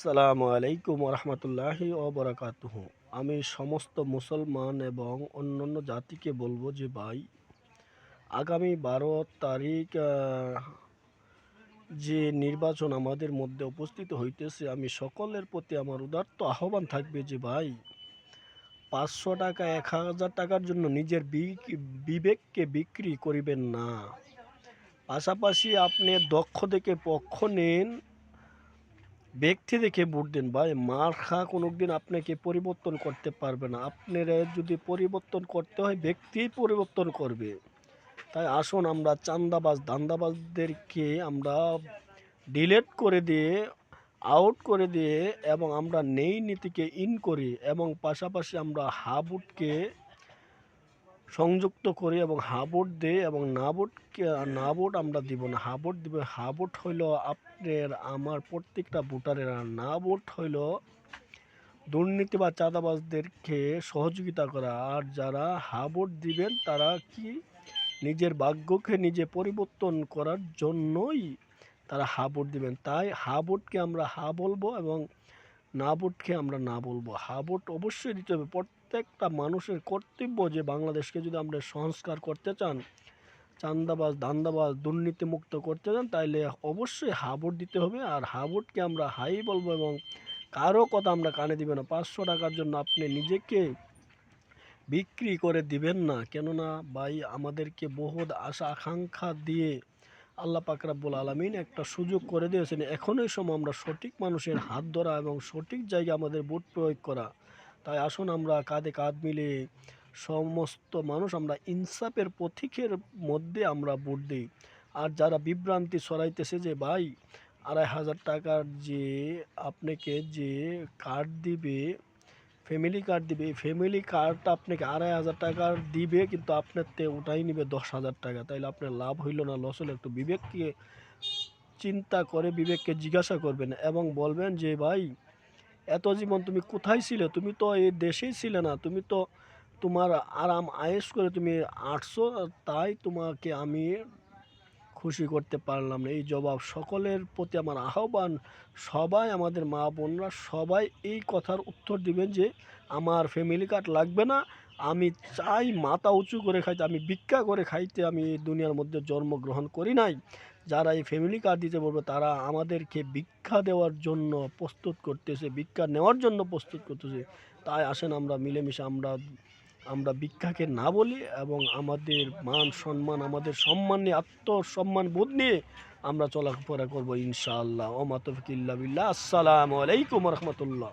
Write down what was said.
আসসালামু আলাইকুম রহমতুল্লাহি ওবরাকাতুহ। আমি সমস্ত মুসলমান এবং অন্যান্য জাতিকে বলব যে ভাই, আগামী বারো তারিখ যে নির্বাচন আমাদের মধ্যে উপস্থিত হইতেছে, আমি সকলের প্রতি আমার উদার্ত আহ্বান থাকবে যে ভাই, পাঁচশো টাকা, এক হাজার টাকার জন্য নিজের বিবেককে বিক্রি করিবেন না। পাশাপাশি আপনি দক্ষ থেকে পক্ষ নেন ব্যক্তি দেখে ভোট দিন ভাই মার্কা কোনোদিন আপনাকে পরিবর্তন করতে পারবে না। আপনারা যদি পরিবর্তন করতে হয়, ব্যক্তি পরিবর্তন করবে। তাই আসুন আমরা চান্দাবাজ দান্দাবাজদেরকে আমরা ডিলেট করে দিয়ে আউট করে দিয়ে এবং আমরা নেই নীতিকে ইন করি এবং পাশাপাশি আমরা হাবুটকে সংযুক্ত করি এবং হাবুট দিই এবং না ভোটকে না ভোট আমরা দিব না, হাবুট দিব। হাবুট হইল আপনার, আমার প্রত্যেকটা ভোটারের, আর না হইল দুর্নীতি বা চাঁদাবাজদেরকে সহযোগিতা করা। আর যারা হাবুট দিবেন, তারা কি নিজের ভাগ্যকে নিজে পরিবর্তন করার জন্যই তারা হা ভোট দিবেন। তাই হা ভোটকে আমরা হা বলব এবং না ভোটকে আমরা না বলব। হা ভোট অবশ্যই দিতে হবে। প্রত্যেকটা মানুষের কর্তব্য যে বাংলাদেশকে যদি আমরা সংস্কার করতে চান, চান্দাবাজ, দান্দাবাজ, দুর্নীতিমুক্ত করতে চান, তাইলে অবশ্যই হাবুট দিতে হবে। আর হাবুটকে আমরা হাই বলব এবং কারও কথা আমরা কানে দিবে না। পাঁচশো টাকার জন্য আপনি নিজেকে বিক্রি করে দিবেন না। কেননা ভাই, আমাদেরকে বহুত আশা, আকাঙ্ক্ষা দিয়ে আল্লাহ পাক রাব্বুল আলমিন একটা সুযোগ করে দিয়েছেন। এখনই সময় আমরা সঠিক মানুষের হাত ধরা এবং সঠিক জায়গায় আমাদের বুট প্রয়োগ করা। তাই আসুন আমরা কাঁধে কাঁধ মিলে সমস্ত মানুষ আমরা ইনসাফের পথিকের মধ্যে আমরা ভোট দিই। আর যারা বিভ্রান্তি ছড়াইতেছে যে, ভাই, আড়াই হাজার টাকার যে আপনাকে যে কার্ড দিবে ফ্যামিলি কার্ড দিবে, এই ফ্যামিলি কার্ডটা আপনাকে আড়াই হাজার টাকার দিবে, কিন্তু আপনার তে ওটাই নিবে দশ হাজার টাকা। তাইলে আপনার লাভ হইল না লস হলো একটু বিবেককে চিন্তা করে, বিবেককে জিজ্ঞাসা করবেন এবং বলবেন যে, ভাই এত জীবন তুমি কোথায় ছিলে? তুমি তো এই দেশেই ছিলে না। তুমি তো তোমার আরাম আয়েস করে তুমি আটশো তাই তোমাকে আমি খুশি করতে পারলাম না। এই জবাব সকলের প্রতি আমার আহ্বান। সবাই আমাদের মা বোনরা সবাই এই কথার উত্তর দিবেন যে আমার ফ্যামিলি কার্ড লাগবে না। আমি চাই মাথা উঁচু করে খাইতে, আমি ভিক্ষা করে খাইতে আমি দুনিয়ার মধ্যে জন্মগ্রহণ করি নাই। যারা এই ফ্যামিলি কার্ড দিতে বলবে, তারা আমাদেরকে ভিক্ষা দেওয়ার জন্য প্রস্তুত করতেছে, ভিক্ষা নেওয়ার জন্য প্রস্তুত করতেছে। তাই আসেন আমরা মিলেমিশে আমরা আমরা ভিক্ষাকে না বলি এবং আমাদের মান সম্মান, আমাদের সম্মান নিয়ে, আত্মসম্মান বোধ নিয়ে আমরা চলাফেরা করব ইনশাআল্লাহ। ও মাতফিকিল্লা বিল্লাহ। আসসালামু আলাইকুম রহমতুল্লাহ।